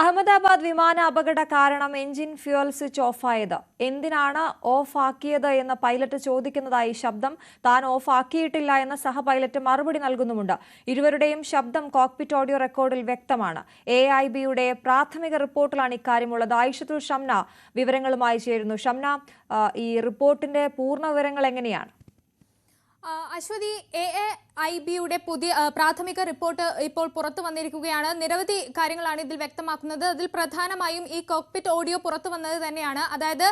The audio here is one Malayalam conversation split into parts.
അഹമ്മദാബാദ് വിമാന അപകട കാരണം എഞ്ചിൻ ഫ്യൂൽ സ്വിച്ച് ഓഫായത്. എന്തിനാണ് ഓഫ് ആക്കിയത് എന്ന് പൈലറ്റ് ചോദിക്കുന്നതായി ശബ്ദം താൻ ഓഫ് ആക്കിയിട്ടില്ല എന്ന സഹ പൈലറ്റ് മറുപടി നൽകുന്നുമുണ്ട്. ഇരുവരുടെയും ശബ്ദം കോക്പിറ്റ് ഓഡിയോ റെക്കോർഡിൽ വ്യക്തമാണ്. എ ഐ ബിയുടെ പ്രാഥമിക റിപ്പോർട്ടിലാണ് ഇക്കാര്യമുള്ളത്. ആയിഷത്തുൽ ഷംന വിവരങ്ങളുമായി ചേരുന്നു. ഷംന ഈ റിപ്പോർട്ടിന്റെ പൂർണ വിവരങ്ങൾ എങ്ങനെയാണ്? അശ്വതി എ എ ഐ ബിയുടെ പുതിയ പ്രാഥമിക റിപ്പോർട്ട് ഇപ്പോൾ പുറത്തു വന്നിരിക്കുകയാണ്. നിരവധി കാര്യങ്ങളാണ് ഇതിൽ വ്യക്തമാക്കുന്നത്. അതിൽ പ്രധാനമായും ഈ കോക്പിറ്റ് ഓഡിയോ പുറത്തു വന്നത് തന്നെയാണ്. അതായത്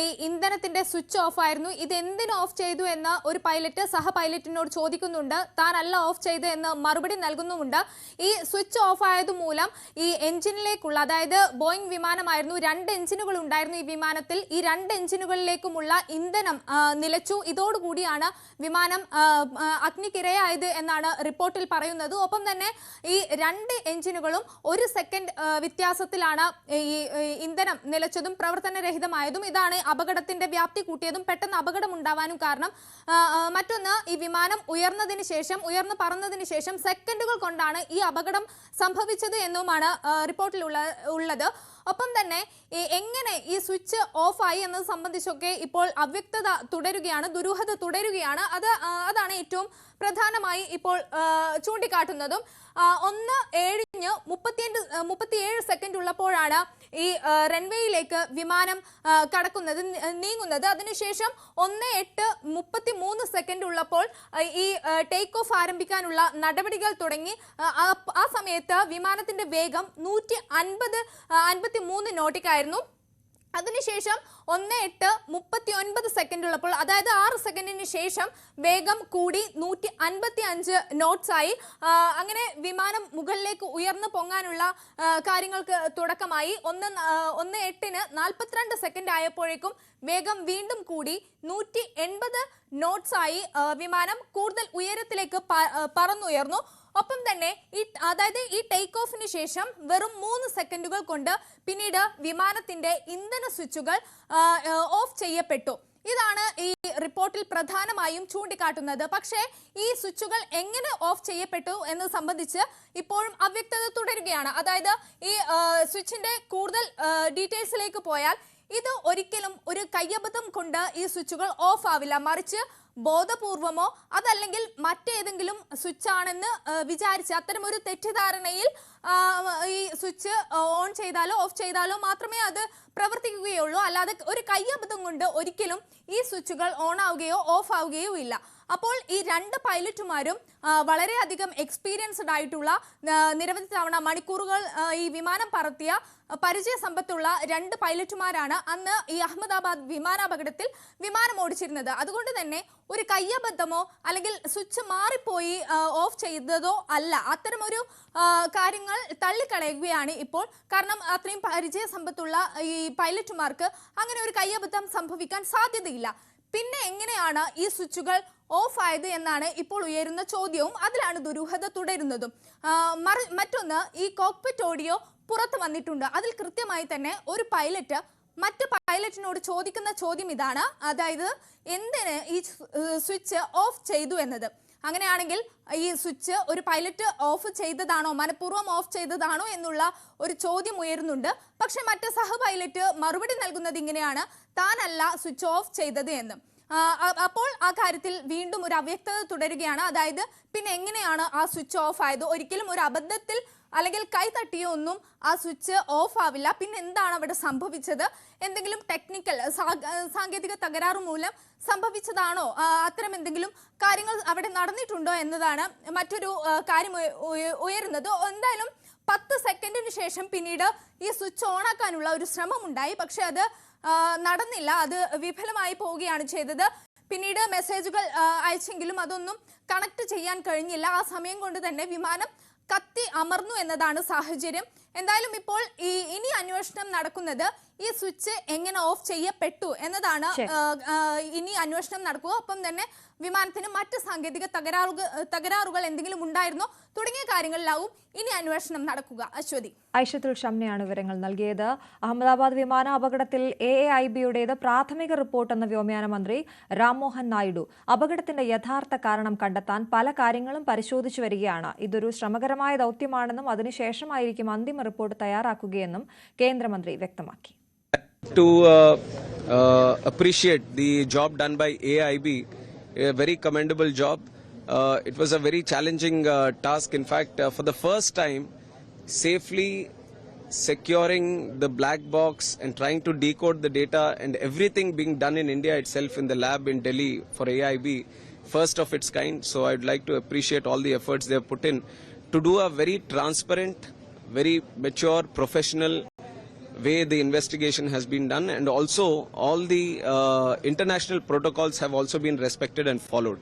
ഈ ഇന്ധനത്തിന്റെ സ്വിച്ച് ഓഫ് ആയിരുന്നു. ഇത് എന്തിന് ഓഫ് ചെയ്തു എന്ന് ഒരു പൈലറ്റ് സഹ പൈലറ്റിനോട് ചോദിക്കുന്നുണ്ട്. താനല്ല ഓഫ് ചെയ്ത് എന്ന് മറുപടി നൽകുന്നുമുണ്ട്. ഈ സ്വിച്ച് ഓഫ് ആയത് മൂലം ഈ എഞ്ചിനിലേക്കുള്ള അതായത് ബോയിങ് വിമാനമായിരുന്നു. രണ്ട് എഞ്ചിനുകൾ ഉണ്ടായിരുന്നു ഈ വിമാനത്തിൽ. ഈ രണ്ട് എഞ്ചിനുകളിലേക്കുമുള്ള ഇന്ധനം നിലച്ചു. ഇതോടുകൂടിയാണ് വിമാനം ആ, അഗ്നിക്കിരയായത് എന്നാണ് റിപ്പോർട്ടിൽ പറയുന്നത്. ഒപ്പം തന്നെ ഈ രണ്ട് എഞ്ചിനുകളും ഒരു സെക്കൻഡ് വ്യത്യാസത്തിലാണ് ഈ ഇന്ധനം നിലച്ചതും പ്രവർത്തനരഹിതമായതും. ഇതാണ് അപകടത്തിന്റെ വ്യാപ്തി കൂട്ടിയതും പെട്ടെന്ന് അപകടം ഉണ്ടാവാനും കാരണം മറ്റൊന്ന് ഈ വിമാനം ഉയർന്നതിന് ശേഷം ഉയർന്നു പറന്നതിന് ശേഷം സെക്കൻഡുകൾ കൊണ്ടാണ് ഈ അപകടം സംഭവിച്ചത് എന്നുമാണ് റിപ്പോർട്ടിൽ ഉള്ളത്. ഒപ്പം തന്നെ എങ്ങനെ ഈ സ്വിച്ച് ഓഫായി എന്നത് സംബന്ധിച്ചൊക്കെ ഇപ്പോൾ അവ്യക്തത തുടരുകയാണ് ദുരൂഹത തുടരുകയാണ്. അത് അതാണ് ഏറ്റവും പ്രധാനമായി ഇപ്പോൾ ചൂണ്ടിക്കാട്ടുന്നതും ഒന്ന് ഏഴിഞ്ഞ് മുപ്പത്തിയഞ്ച് മുപ്പത്തിയേഴ് സെക്കൻഡ് ഉള്ളപ്പോഴാണ് ഈ റൺവേയിലേക്ക് വിമാനം കടക്കുന്നത് നീങ്ങുന്നത്. അതിനുശേഷം ഒന്ന് എട്ട് മുപ്പത്തി മൂന്ന് സെക്കൻഡ് ഉള്ളപ്പോൾ ഈ ടേക്ക് ഓഫ് ആരംഭിക്കാനുള്ള നടപടികൾ തുടങ്ങി. ആ സമയത്ത് വിമാനത്തിന്റെ വേഗം നൂറ്റി അൻപത് അൻപത്തി മൂന്ന് നോട്ടിക്കായിരുന്നു അതിനുശേഷം ഒന്ന് എട്ട് മുപ്പത്തി ഒൻപത് സെക്കൻഡ് ഉള്ളപ്പോൾ അതായത് ആറ് സെക്കൻഡിന് ശേഷം വേഗം കൂടി നൂറ്റി അൻപത്തി അഞ്ച് നോട്ട്സായി അങ്ങനെ വിമാനം മുകളിലേക്ക് ഉയർന്നു പൊങ്ങാനുള്ള കാര്യങ്ങൾക്ക് തുടക്കമായി. ഒന്ന് ഒന്ന് എട്ടിന് നാൽപ്പത്തിരണ്ട് സെക്കൻഡ് ആയപ്പോഴേക്കും വേഗം വീണ്ടും കൂടി നൂറ്റി എൺപത് നോട്ട്സായി വിമാനം കൂടുതൽ ഉയരത്തിലേക്ക് പറന്നുയർന്നു. ഒപ്പം തന്നെ ഈ അതായത് ഈ ടേക്ക് ഓഫിന് ശേഷം വെറും മൂന്ന് സെക്കൻഡുകൾ കൊണ്ട് പിന്നീട് വിമാനത്തിന്റെ ഇന്ധന സ്വിച്ചുകൾ ഓഫ് ചെയ്യപ്പെട്ടു. ഇതാണ് ഈ റിപ്പോർട്ടിൽ പ്രധാനമായും ചൂണ്ടിക്കാട്ടുന്നത്. പക്ഷേ ഈ സ്വിച്ചുകൾ എങ്ങനെ ഓഫ് ചെയ്യപ്പെട്ടു എന്നത് സംബന്ധിച്ച് ഇപ്പോഴും അവ്യക്തത തുടരുകയാണ്. അതായത് ഈ സ്വിച്ചിന്റെ കൂടുതൽ ഡീറ്റെയിൽസിലേക്ക് പോയാൽ ഇത് ഒരിക്കലും ഒരു കയ്യബദ്ധം കൊണ്ട് ഈ സ്വിച്ചുകൾ ഓഫ് ആവില്ല. മറിച്ച് ബോധപൂർവമോ അതല്ലെങ്കിൽ മറ്റേതെങ്കിലും സ്വിച്ച് ആണെന്ന് വിചാരിച്ച് അത്തരം ഒരു തെറ്റിദ്ധാരണയിൽ ഈ സ്വിച്ച് ഓൺ ചെയ്താലോ ഓഫ് ചെയ്താലോ മാത്രമേ അത് പ്രവർത്തിക്കുകയുള്ളൂ. അല്ലാതെ ഒരു കയ്യബദ്ധം കൊണ്ട് ഒരിക്കലും ഈ സ്വിച്ചുകൾ ഓൺ ആവുകയോ ഓഫ് ആവുകയോ ഇല്ല. അപ്പോൾ ഈ രണ്ട് പൈലറ്റുമാരും വളരെയധികം എക്സ്പീരിയൻസ്ഡ് ആയിട്ടുള്ള നിരവധി തവണ മണിക്കൂറുകൾ ഈ വിമാനം പറത്തിയ പരിചയ സമ്പത്തുള്ള രണ്ട് പൈലറ്റുമാരാണ് അന്ന് ഈ അഹമ്മദാബാദ് വിമാനാപകടത്തിൽ വിമാനം ഓടിച്ചിരുന്നത്. അതുകൊണ്ട് തന്നെ ഒരു കയ്യബദ്ധമോ അല്ലെങ്കിൽ സ്വിച്ച് മാറിപ്പോയി ഓഫ് ചെയ്തതോ അല്ല. അത്തരമൊരു ആ, കാര്യങ്ങൾ തള്ളിക്കളയുകയാണ് ഇപ്പോൾ. കാരണം അത്രയും പരിചയ സമ്പത്തുള്ള ഈ പൈലറ്റുമാർക്ക് അങ്ങനെ ഒരു കയ്യബദ്ധം സംഭവിക്കാൻ സാധ്യതയില്ല. പിന്നെ എങ്ങനെയാണ് ഈ സ്വിച്ചുകൾ ഓഫ് ആയത് എന്നാണ് ഇപ്പോൾ ഉയരുന്ന ചോദ്യവും അതിലാണ് ദുരൂഹത തുടരുന്നതും. മറ്റൊന്ന് ഈ കോക്പിറ്റ് ഓഡിയോ പുറത്തു വന്നിട്ടുണ്ട്. അതിൽ കൃത്യമായി തന്നെ ഒരു പൈലറ്റ് മറ്റ് പൈലറ്റിനോട് ചോദിക്കുന്ന ചോദ്യം ഇതാണ്. അതായത് എന്തിന് ഈ സ്വിച്ച് ഓഫ് ചെയ്തു എന്നത്? അങ്ങനെയാണെങ്കിൽ ഈ സ്വിച്ച് ഒരു പൈലറ്റ് ഓഫ് ചെയ്തതാണോ മനഃപൂർവം ഓഫ് ചെയ്തതാണോ എന്നുള്ള ഒരു ചോദ്യം ഉയരുന്നുണ്ട്. പക്ഷെ മറ്റ് സഹ പൈലറ്റ് മറുപടി നൽകുന്നത് ഇങ്ങനെയാണ്. താനല്ല സ്വിച്ച് ഓഫ് ചെയ്തത് അപ്പോൾ ആ കാര്യത്തിൽ വീണ്ടും ഒരു അവ്യക്തത തുടരുകയാണ്. അതായത് പിന്നെ എങ്ങനെയാണ് ആ സ്വിച്ച് ഓഫ് ആയത്? ഒരിക്കലും ഒരു അബദ്ധത്തിൽ അല്ലെങ്കിൽ കൈ തട്ടിയോ ഒന്നും ആ സ്വിച്ച് ഓഫ് ആവില്ല. പിന്നെ എന്താണ് അവിടെ സംഭവിച്ചത്? എന്തെങ്കിലും ടെക്നിക്കൽ സാങ്കേതിക തകരാറ് മൂലം സംഭവിച്ചതാണോ? അത്തരം എന്തെങ്കിലും കാര്യങ്ങൾ അവിടെ നടന്നിട്ടുണ്ടോ എന്നതാണ് മറ്റൊരു കാര്യം ഉയ- ഉയ- ഉയരുന്നത്. എന്തായാലും പത്ത് സെക്കൻഡിന് ശേഷം പിന്നീട് ഈ സ്വിച്ച് ഓണാക്കാനുള്ള ഒരു ശ്രമമുണ്ടായി. പക്ഷെ അത് നടന്നില്ല. അത് വിഫലമായി പോവുകയാണ് ചെയ്തത്. പിന്നീട് മെസ്സേജുകൾ അയച്ചെങ്കിലും അതൊന്നും കണക്ട് ചെയ്യാൻ കഴിഞ്ഞില്ല. ആ സമയം കൊണ്ട് തന്നെ വിമാനം കത്തി അമർന്നു എന്നതാണ് സാഹചര്യം. എന്തായാലും ഇപ്പോൾ ഈ ഇനി അന്വേഷണം നടക്കുന്നത് ഈ സ്വിച്ച് എങ്ങനെ ഓഫ് ചെയ്യപ്പെട്ടു എന്നതാണ് ഇനി അന്വേഷണം നടക്കുക. ഒപ്പം തന്നെ വിമാനത്തിന് മറ്റ് സാങ്കേതിക തകരാറുകൾ തകരാറുകൾ എന്തെങ്കിലും ഉണ്ടായിരുന്നോ? തുടങ്ങിയ കാര്യങ്ങളിലാവും ഇനി അന്വേഷണം നടക്കുക. അശ്വതി. ഐഷത്തുൽ ഷംനയാണ് വിവരങ്ങൾ നൽകിയത്. അഹമ്മദാബാദ് വിമാന അപകടത്തിൽ എ എ ഐ ബിയുടേത് പ്രാഥമിക റിപ്പോർട്ടെന്ന് വ്യോമയാന മന്ത്രി രാംമോഹൻ നായിഡു. അപകടത്തിന്റെ യഥാർത്ഥ കാരണം കണ്ടെത്താൻ പല കാര്യങ്ങളും പരിശോധിച്ചു വരികയാണ്. ഇതൊരു ശ്രമകരമായ ദൗത്യമാണെന്നും അതിനുശേഷമായിരിക്കും അന്തിമ റിപ്പോർട്ട് തയ്യാറാക്കുകയെന്നും കേന്ദ്രമന്ത്രി വ്യക്തമാക്കി to uh, uh, appreciate the job done by AIB, a very commendable job. Uh, it was a very challenging uh, task. In fact, uh, for the first time, safely securing the black box and trying to decode the data and everything being done in India itself in the lab in Delhi for AIB, first of its kind. So I'd like to appreciate all the efforts they have put in to do a very transparent, very mature, professional way the investigation has been done. And also all the uh, international protocols have also been respected and followed